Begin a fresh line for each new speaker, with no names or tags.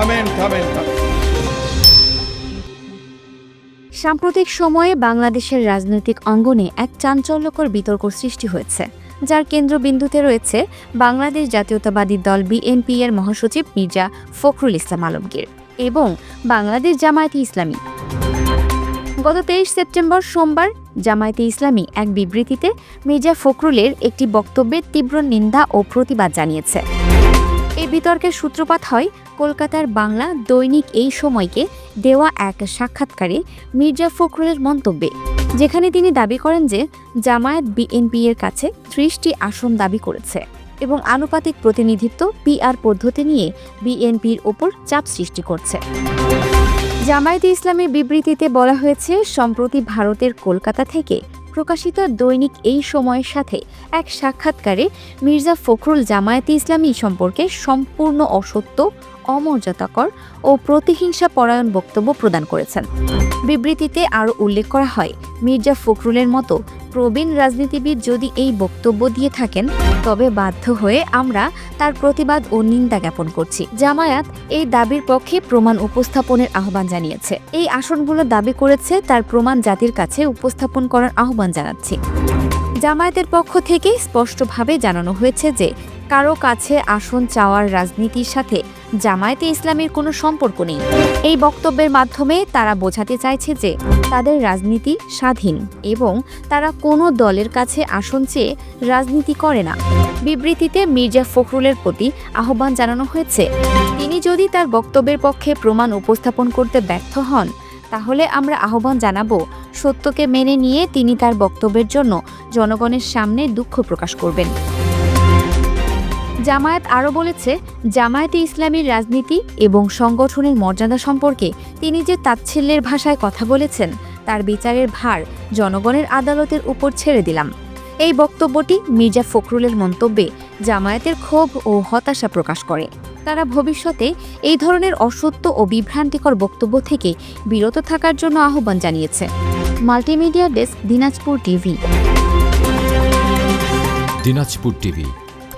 থামেন থামেন
সাম্প্রতিক সময়ে বাংলাদেশের রাজনৈতিক অঙ্গনে এক চাঞ্চল্যকর বিতর্ক সৃষ্টি হয়েছে, যার কেন্দ্রবিন্দুতে রয়েছে বাংলাদেশ জাতীয়তাবাদী দল বিএনপি এর মহাসচিব মির্জা ফখরুল ইসলাম আলমগীর এবং বাংলাদেশ জামায়াতে ইসলামী। গত তেইশ সেপ্টেম্বর সোমবার জামায়াতে ইসলামী এক বিবৃতিতে মির্জা ফখরুলের একটি বক্তব্যের তীব্র নিন্দা ও প্রতিবাদ জানিয়েছে। এই বিতর্কের সূত্রপাত হয় কলকাতার বাংলা দৈনিক এই সময়কে দেওয়া এক সাক্ষাৎকারে মির্জা ফখরুলের মন্তব্যে, যেখানে তিনি দাবি করেন যে জামায়াত বিএনপি এর কাছে ত্রিশটি আসন দাবি করেছে এবং আনুপাতিক প্রতিনিধিত্ব পিআর পদ্ধতি নিয়ে বিএনপির ওপর চাপ সৃষ্টি করছে। জামায়াতে ইসলামের বিবৃতিতে বলা হয়েছে, সম্প্রতি ভারতের কলকাতা থেকে প্রকাশিত দৈনিক এই সময়ের সাথে এক সাক্ষাৎকারে মির্জা ফখরুল জামায়াতে ইসলামী সম্পর্কে সম্পূর্ণ অসত্য, অমর্যাদাকর ও প্রতিহিংসা পরায়ণ বক্তব্য প্রদান করেছেন। বিবৃতিতে আরও উল্লেখ করা হয়, মির্জা ফখরুলের মতো প্রবীণ রাজনীতিবিদ যদি এই বক্তব্য দিয়ে থাকেন, তবে বাধ্য হয়ে আমরা তার প্রতিবাদ ও নিন্দা জ্ঞাপন করছি। জামায়াত এই দাবির পক্ষে প্রমাণ উপস্থাপনের আহ্বান জানিয়েছে। এই আসনগুলো দাবি করেছে তার প্রমাণ জাতির কাছে উপস্থাপন করার আহ্বান জানাচ্ছি। জামায়াতের পক্ষ থেকে স্পষ্টভাবে জানানো হয়েছে যে কারও কাছে আসন চাওয়ার রাজনীতির সাথে জামায়াতে ইসলামের কোনো সম্পর্ক নেই। এই বক্তব্যের মাধ্যমে তারা বোঝাতে চাইছে যে তাদের রাজনীতি স্বাধীন এবং তারা কোনো দলের কাছে আসন চেয়ে রাজনীতি করে না। বিবৃতিতে মির্জা ফখরুলের প্রতি আহ্বান জানানো হয়েছে। তিনি যদি তার বক্তব্যের পক্ষে প্রমাণ উপস্থাপন করতে ব্যর্থ হন, তাহলে আমরা আহ্বান জানাব সত্যকে মেনে নিয়ে তিনি তার বক্তব্যের জন্য জনগণের সামনে দুঃখ প্রকাশ করবেন। জামায়াত আরও বলেছে, জামায়াতে ইসলামীর রাজনীতি এবং সংগঠনের মর্যাদা সম্পর্কে তিনি যে তাচ্ছিল্যের ভাষায় কথা বলেছেন, তার বিচারের ভার জনগণের আদালতের উপর ছেড়ে দিলাম। এই বক্তব্যটি মির্জা ফখরুলের মন্তব্যে জামায়াতের ক্ষোভ ও হতাশা প্রকাশ করে। তারা ভবিষ্যতে এই ধরনের অসত্য ও বিভ্রান্তিকর বক্তব্য থেকে বিরত থাকার জন্য আহ্বান জানিয়েছে। Multimedia desk, Dinajpur TV.
Dinajpur TV.